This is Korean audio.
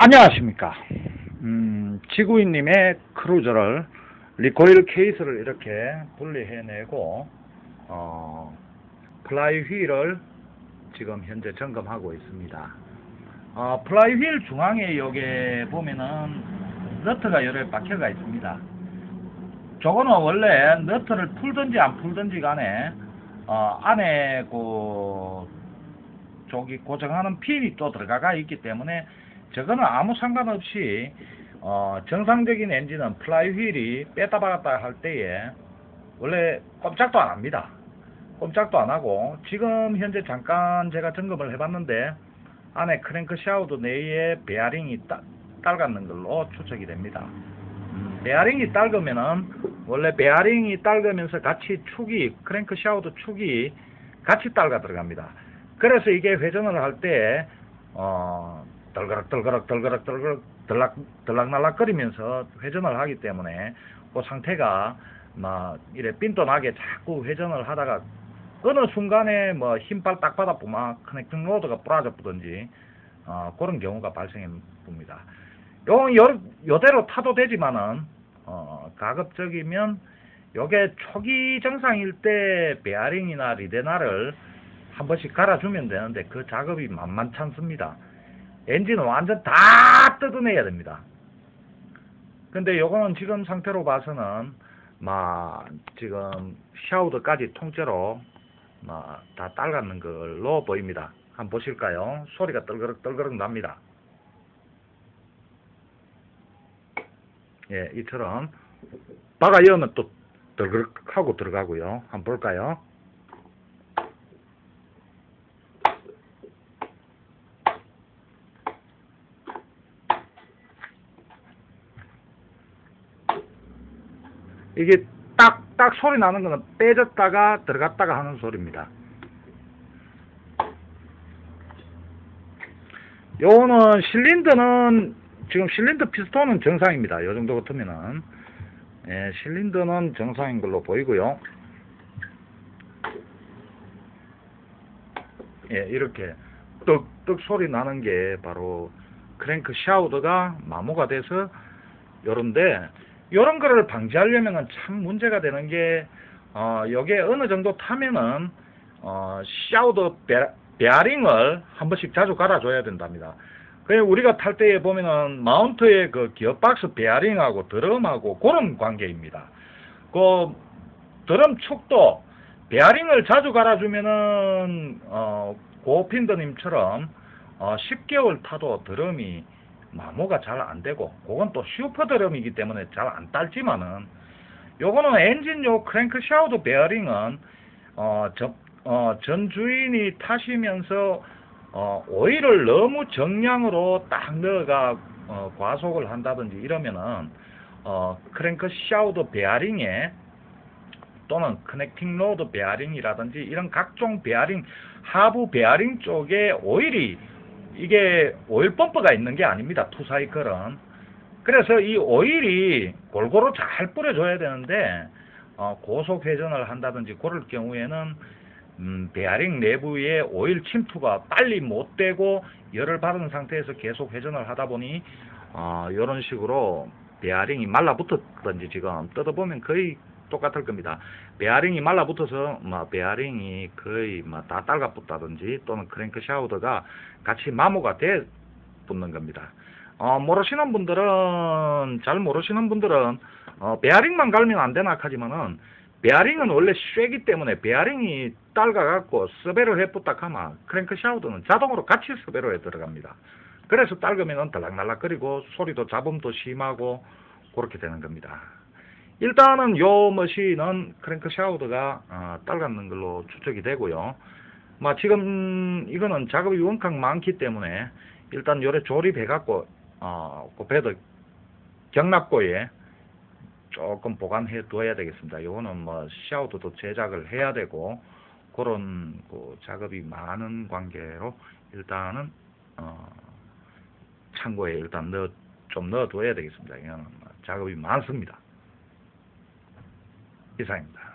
안녕하십니까. 음, 지구인님의 크루저를 리코일 케이스를 이렇게 분리해내고 어, 플라이 휠을 지금 현재 점검하고 있습니다. 어, 플라이 휠 중앙에 여기 보면은 너트가 여러 박혀가 있습니다. 저거는 원래 너트를 풀든지 안 풀든지 간에 어, 안에 그 저기 고정하는 핀이 또 들어가 있기 때문에 저거는 아무 상관없이 어, 정상적인 엔진은 플라이 휠이 뺐다 박았다 할 때에 원래 꼼짝도 안 합니다. 꼼짝도 안 하고 지금 현재 잠깐 제가 점검을 해봤는데 안에 크랭크 샤우드 내에 베어링이 따, 딸갔는 걸로 추측이 됩니다. 음, 베어링이 딸그면은 원래 베어링이 딸그면서 같이 축이 크랭크 샤우드 축이 같이 딸가 들어갑니다. 그래서 이게 회전을 할때 어, 덜그럭 덜그럭 덜그럭 덜그럭 들락 들락 날락거리면서 회전을 하기 때문에 그 상태가 막 이래 삔또나게 자꾸 회전을 하다가 어느 순간에 뭐 힘빨 딱 받아 보면 커넥팅 로드가 부러져 보든지 어, 그런 경우가 발생해 봅니다. 요, 요, 요대로 타도 되지만은 어, 가급적이면 요게 초기 정상일 때 베어링이나 리데나를 한 번씩 갈아주면 되는데 그 작업이 만만치 않습니다. 엔진은 완전 다 뜯어내야 됩니다. 근데 요거는 지금 상태로 봐서는 막 지금 샤우드까지 통째로 막다 딸갔는 걸로 보입니다. 한번 보실까요? 소리가 떨그럭 떨그럭 납니다. 예, 이처럼 박아 여면 또 떨그럭 하고 들어가고요. 한번 볼까요? 이게 딱, 딱 소리 나는 거는 빼졌다가 들어갔다가 하는 소리입니다. 요거는 실린더는 지금 실린더 피스톤은 정상입니다. 요 정도 같으면은 예, 실린더는 정상인 걸로 보이고요. 예, 이렇게 떡떡 소리 나는 게 바로 크랭크 샤우드가 마모가 돼서 요런데 요런 거를 방지하려면은 참 문제가 되는 게 어, 요게 어느 정도 타면은 어, 샤우드 베, 베어링을 한 번씩 자주 갈아줘야 된답니다. 그래 우리가 탈 때에 보면은 마운트의 그 기어박스 베어링하고 드럼하고 그런 관계입니다. 그 드럼 축도 베어링을 자주 갈아주면은 어 고핀더님처럼 어 10개월 타도 드럼이 마모가 잘 안 되고 그건 또 슈퍼 드럼이기 때문에 잘 안 딸지만은 요거는 엔진 요 크랭크 샤우드 베어링은 어, 저, 어, 전 주인이 타시면서 어, 오일을 너무 정량으로 딱 넣어가 어, 과속을 한다든지 이러면은 어, 크랭크 샤우드 베어링에 또는 커넥팅 로드 베어링이라든지 이런 각종 베어링 하부 베어링 쪽에 오일이 이게 오일 펌프가 있는 게 아닙니다. 투사이클은. 그래서 이 오일이 골고루 잘 뿌려줘야 되는데 어, 고속 회전을 한다든지 그럴 경우에는 음, 베어링 내부에 오일 침투가 빨리 못 되고 열을 받은 상태에서 계속 회전을 하다 보니 어, 이런 식으로 베어링이 말라붙었든지 지금 뜯어보면 거의 똑같을 겁니다. 베어링이 말라붙어서 뭐 베어링이 거의 뭐다 딸가붙다든지 또는 크랭크 샤우드가 같이 마모가 돼 붙는 겁니다. 어, 모르시는 분들은 잘 모르시는 분들은 어, 베어링만 갈면 안 되나 하지만은 베어링은 원래 쇠기 때문에 베어링이 딸가 갖고 서베를 해붙다 하면 크랭크 샤우드는 자동으로 같이 서베로에 들어갑니다. 그래서 딸그면은 달락날락거리고 소리도 잡음도 심하고 그렇게 되는 겁니다. 일단은 요 머신은 크랭크 샤우드가 어, 딸갔는 걸로 추측이 되고요. 뭐 지금 이거는 작업이 원칵 많기 때문에 일단 요래 조립해 갖고 어, 그 배드 경납고에 조금 보관해 두어야 되겠습니다. 요거는 뭐 샤우드도 제작을 해야 되고 그런 그 작업이 많은 관계로 일단은 어, 창고에 일단 넣어 좀 넣어 둬야 되겠습니다. 이거는 작업이 많습니다. 이상입니다.